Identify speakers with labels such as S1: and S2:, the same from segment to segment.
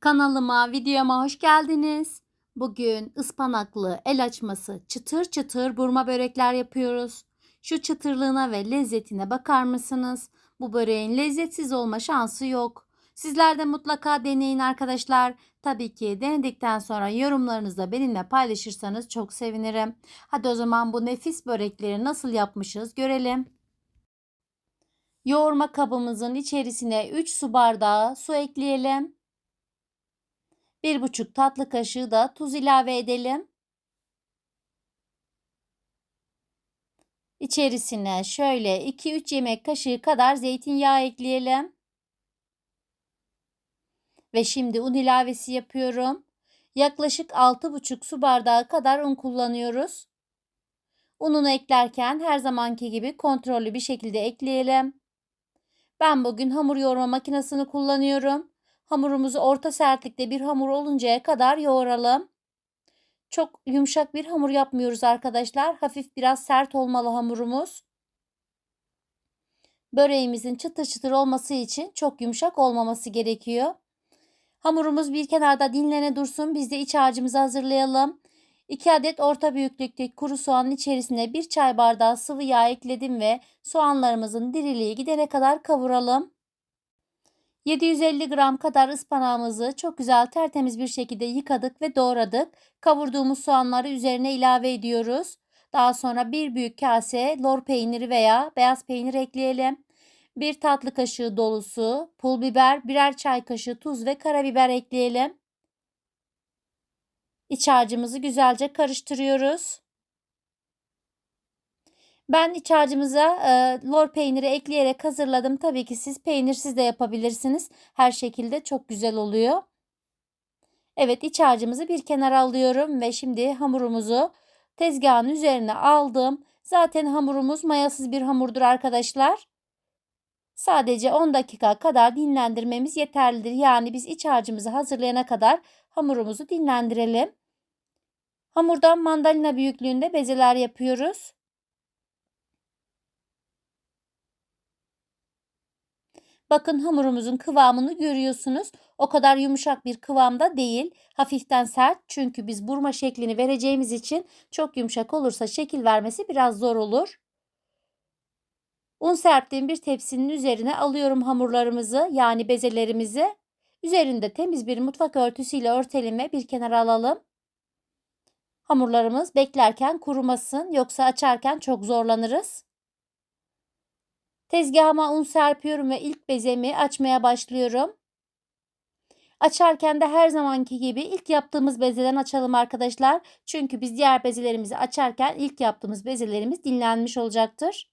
S1: Kanalıma, videoma hoş geldiniz. Bugün ıspanaklı el açması çıtır çıtır burma börekler yapıyoruz. Şu çıtırlığına ve lezzetine bakar mısınız? Bu böreğin lezzetsiz olma şansı yok. Sizler de mutlaka deneyin arkadaşlar. Tabii ki denedikten sonra yorumlarınızı da benimle paylaşırsanız çok sevinirim. Hadi o zaman bu nefis börekleri nasıl yapmışız görelim. Yoğurma kabımızın içerisine 3 su bardağı su ekleyelim. 1,5 tatlı kaşığı da tuz ilave edelim. İçerisine şöyle 2-3 yemek kaşığı kadar zeytinyağı ekleyelim. Ve şimdi un ilavesi yapıyorum. Yaklaşık 6,5 su bardağı kadar un kullanıyoruz. Ununu eklerken her zamanki gibi kontrollü bir şekilde ekleyelim. Ben bugün hamur yoğurma makinesini kullanıyorum. Hamurumuzu orta sertlikte bir hamur oluncaya kadar yoğuralım. Çok yumuşak bir hamur yapmıyoruz arkadaşlar. Hafif biraz sert olmalı hamurumuz. Böreğimizin çıtır çıtır olması için çok yumuşak olmaması gerekiyor. Hamurumuz bir kenarda dinlene dursun. Biz de iç harcımızı hazırlayalım. 2 adet orta büyüklükteki kuru soğanın içerisine 1 çay bardağı sıvı yağ ekledim ve soğanlarımızın diriliği gidene kadar kavuralım. 750 gram kadar ıspanağımızı çok güzel tertemiz bir şekilde yıkadık ve doğradık. Kavurduğumuz soğanları üzerine ilave ediyoruz. Daha sonra bir büyük kase lor peyniri veya beyaz peynir ekleyelim. Bir tatlı kaşığı dolusu pul biber, birer çay kaşığı tuz ve karabiber ekleyelim. İç harcımızı güzelce karıştırıyoruz. Ben iç harcımıza e, lor peyniri ekleyerek hazırladım. Tabii ki siz peynirsiz de yapabilirsiniz. Her şekilde çok güzel oluyor. Evet iç harcımızı bir kenara alıyorum ve şimdi hamurumuzu tezgahın üzerine aldım. Zaten hamurumuz mayasız bir hamurdur arkadaşlar. Sadece 10 dakika kadar dinlendirmemiz yeterlidir. Yani biz iç harcımızı hazırlayana kadar hamurumuzu dinlendirelim. Hamurdan mandalina büyüklüğünde bezeler yapıyoruz. Bakın hamurumuzun kıvamını görüyorsunuz. O kadar yumuşak bir kıvamda değil. Hafiften sert çünkü biz burma şeklini vereceğimiz için çok yumuşak olursa şekil vermesi biraz zor olur. Un serptiğim bir tepsinin üzerine alıyorum hamurlarımızı yani bezelerimizi. Üzerinde temiz bir mutfak örtüsüyle örtelim ve bir kenara alalım. Hamurlarımız beklerken kurumasın yoksa açarken çok zorlanırız. Tezgahıma un serpiyorum ve ilk bezemi açmaya başlıyorum. Açarken de her zamanki gibi ilk yaptığımız bezeden açalım arkadaşlar. Çünkü biz diğer bezelerimizi açarken ilk yaptığımız bezelerimiz dinlenmiş olacaktır.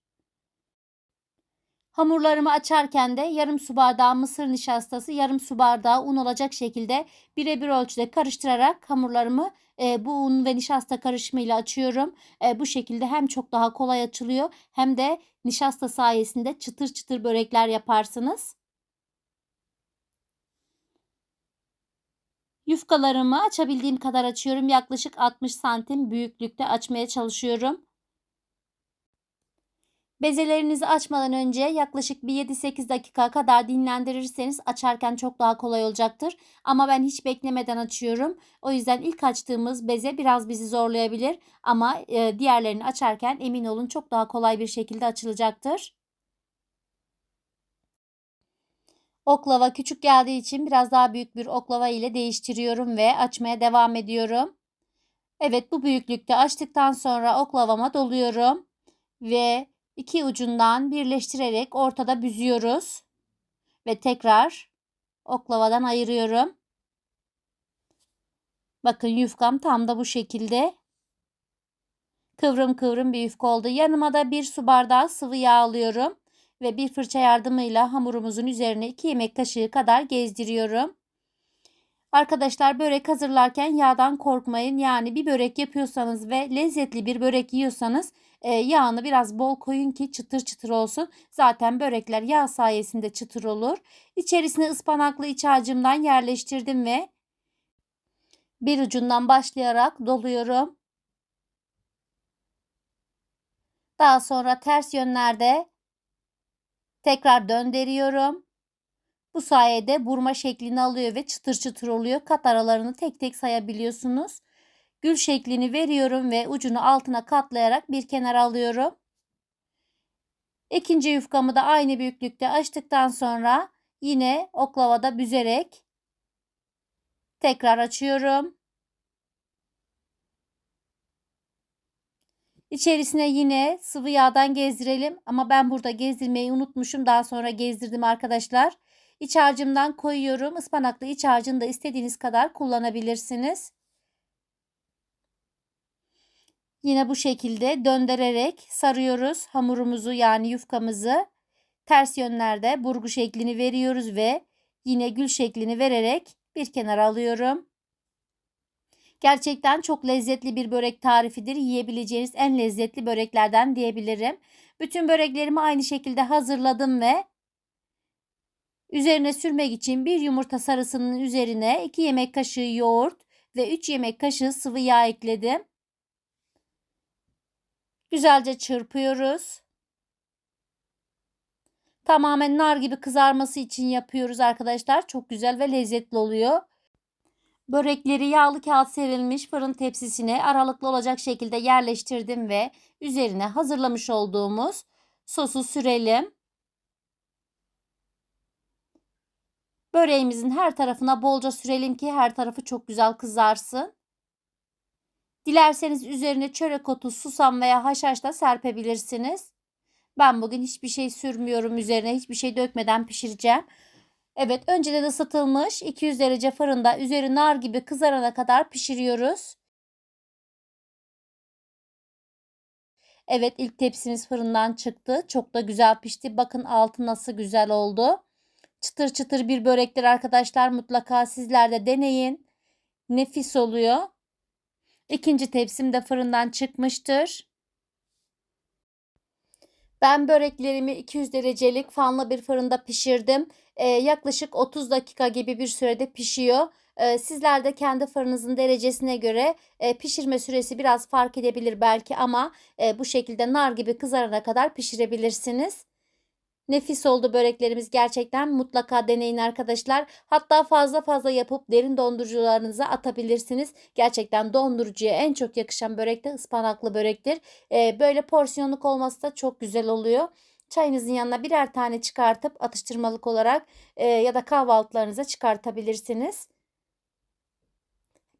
S1: Hamurlarımı açarken de yarım su bardağı mısır nişastası, yarım su bardağı un olacak şekilde birebir ölçüde karıştırarak hamurlarımı e, bu un ve nişasta karışımıyla açıyorum. E, bu şekilde hem çok daha kolay açılıyor hem de nişasta sayesinde çıtır çıtır börekler yaparsınız. Yufkalarımı açabildiğim kadar açıyorum. Yaklaşık 60 santim büyüklükte açmaya çalışıyorum. Bezelerinizi açmadan önce yaklaşık bir 7-8 dakika kadar dinlendirirseniz açarken çok daha kolay olacaktır. Ama ben hiç beklemeden açıyorum. O yüzden ilk açtığımız beze biraz bizi zorlayabilir. Ama e, diğerlerini açarken emin olun çok daha kolay bir şekilde açılacaktır. Oklava küçük geldiği için biraz daha büyük bir oklava ile değiştiriyorum ve açmaya devam ediyorum. Evet bu büyüklükte açtıktan sonra oklavama doluyorum ve iki ucundan birleştirerek ortada büzüyoruz. Ve tekrar oklavadan ayırıyorum. Bakın yufkam tam da bu şekilde. Kıvrım kıvrım bir yufka oldu. Yanıma da bir su bardağı sıvı yağ alıyorum. Ve bir fırça yardımıyla hamurumuzun üzerine 2 yemek kaşığı kadar gezdiriyorum. Arkadaşlar börek hazırlarken yağdan korkmayın. Yani bir börek yapıyorsanız ve lezzetli bir börek yiyorsanız e, yağını biraz bol koyun ki çıtır çıtır olsun. Zaten börekler yağ sayesinde çıtır olur. İçerisine ıspanaklı iç harcımdan yerleştirdim ve bir ucundan başlayarak doluyorum. Daha sonra ters yönlerde tekrar döndürüyorum. Bu sayede burma şeklini alıyor ve çıtır çıtır oluyor. Kat aralarını tek tek sayabiliyorsunuz. Gül şeklini veriyorum ve ucunu altına katlayarak bir kenara alıyorum. İkinci yufkamı da aynı büyüklükte açtıktan sonra yine oklavada büzerek tekrar açıyorum. İçerisine yine sıvı yağdan gezdirelim ama ben burada gezdirmeyi unutmuşum. Daha sonra gezdirdim arkadaşlar. İç harcımdan koyuyorum. Ispanaklı iç harcını da istediğiniz kadar kullanabilirsiniz. Yine bu şekilde döndürerek sarıyoruz hamurumuzu yani yufkamızı. Ters yönlerde burgu şeklini veriyoruz ve yine gül şeklini vererek bir kenara alıyorum. Gerçekten çok lezzetli bir börek tarifidir. Yiyebileceğiniz en lezzetli böreklerden diyebilirim. Bütün böreklerimi aynı şekilde hazırladım ve üzerine sürmek için bir yumurta sarısının üzerine 2 yemek kaşığı yoğurt ve 3 yemek kaşığı sıvı yağ ekledim. Güzelce çırpıyoruz. Tamamen nar gibi kızarması için yapıyoruz arkadaşlar. Çok güzel ve lezzetli oluyor. Börekleri yağlı kağıt serilmiş fırın tepsisine aralıklı olacak şekilde yerleştirdim ve üzerine hazırlamış olduğumuz sosu sürelim. Böreğimizin her tarafına bolca sürelim ki her tarafı çok güzel kızarsın. Dilerseniz üzerine çörek otu, susam veya haşhaş da serpebilirsiniz. Ben bugün hiçbir şey sürmüyorum üzerine hiçbir şey dökmeden pişireceğim. Evet önceden ısıtılmış 200 derece fırında üzeri nar gibi kızarana kadar pişiriyoruz. Evet ilk tepsimiz fırından çıktı. Çok da güzel pişti. Bakın altı nasıl güzel oldu. Çıtır çıtır bir börektir arkadaşlar. Mutlaka sizler de deneyin. Nefis oluyor. İkinci tepsim de fırından çıkmıştır. Ben böreklerimi 200 derecelik fanlı bir fırında pişirdim. Ee, yaklaşık 30 dakika gibi bir sürede pişiyor. Ee, sizler de kendi fırınızın derecesine göre e, pişirme süresi biraz fark edebilir belki ama e, bu şekilde nar gibi kızarana kadar pişirebilirsiniz. Nefis oldu böreklerimiz gerçekten mutlaka deneyin arkadaşlar. Hatta fazla fazla yapıp derin dondurucularınıza atabilirsiniz. Gerçekten dondurucuya en çok yakışan börek de ıspanaklı börektir. Ee, böyle porsiyonluk olması da çok güzel oluyor. Çayınızın yanına birer tane çıkartıp atıştırmalık olarak e, ya da kahvaltılarınıza çıkartabilirsiniz.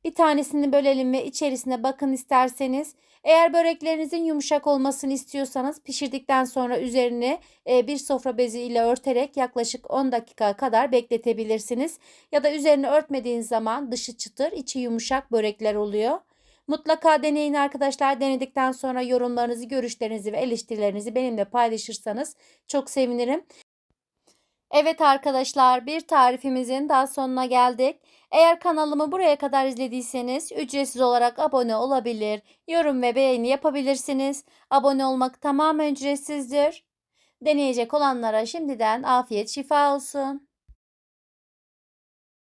S1: Bir tanesini bölelim ve içerisine bakın isterseniz. Eğer böreklerinizin yumuşak olmasını istiyorsanız pişirdikten sonra üzerini e, bir sofra bezi ile örterek yaklaşık 10 dakika kadar bekletebilirsiniz. Ya da üzerini örtmediğiniz zaman dışı çıtır, içi yumuşak börekler oluyor. Mutlaka deneyin arkadaşlar. Denedikten sonra yorumlarınızı, görüşlerinizi ve eleştirilerinizi benimle paylaşırsanız çok sevinirim. Evet arkadaşlar bir tarifimizin daha sonuna geldik. Eğer kanalımı buraya kadar izlediyseniz ücretsiz olarak abone olabilir, yorum ve beğeni yapabilirsiniz. Abone olmak tamamen ücretsizdir. Deneyecek olanlara şimdiden afiyet şifa olsun.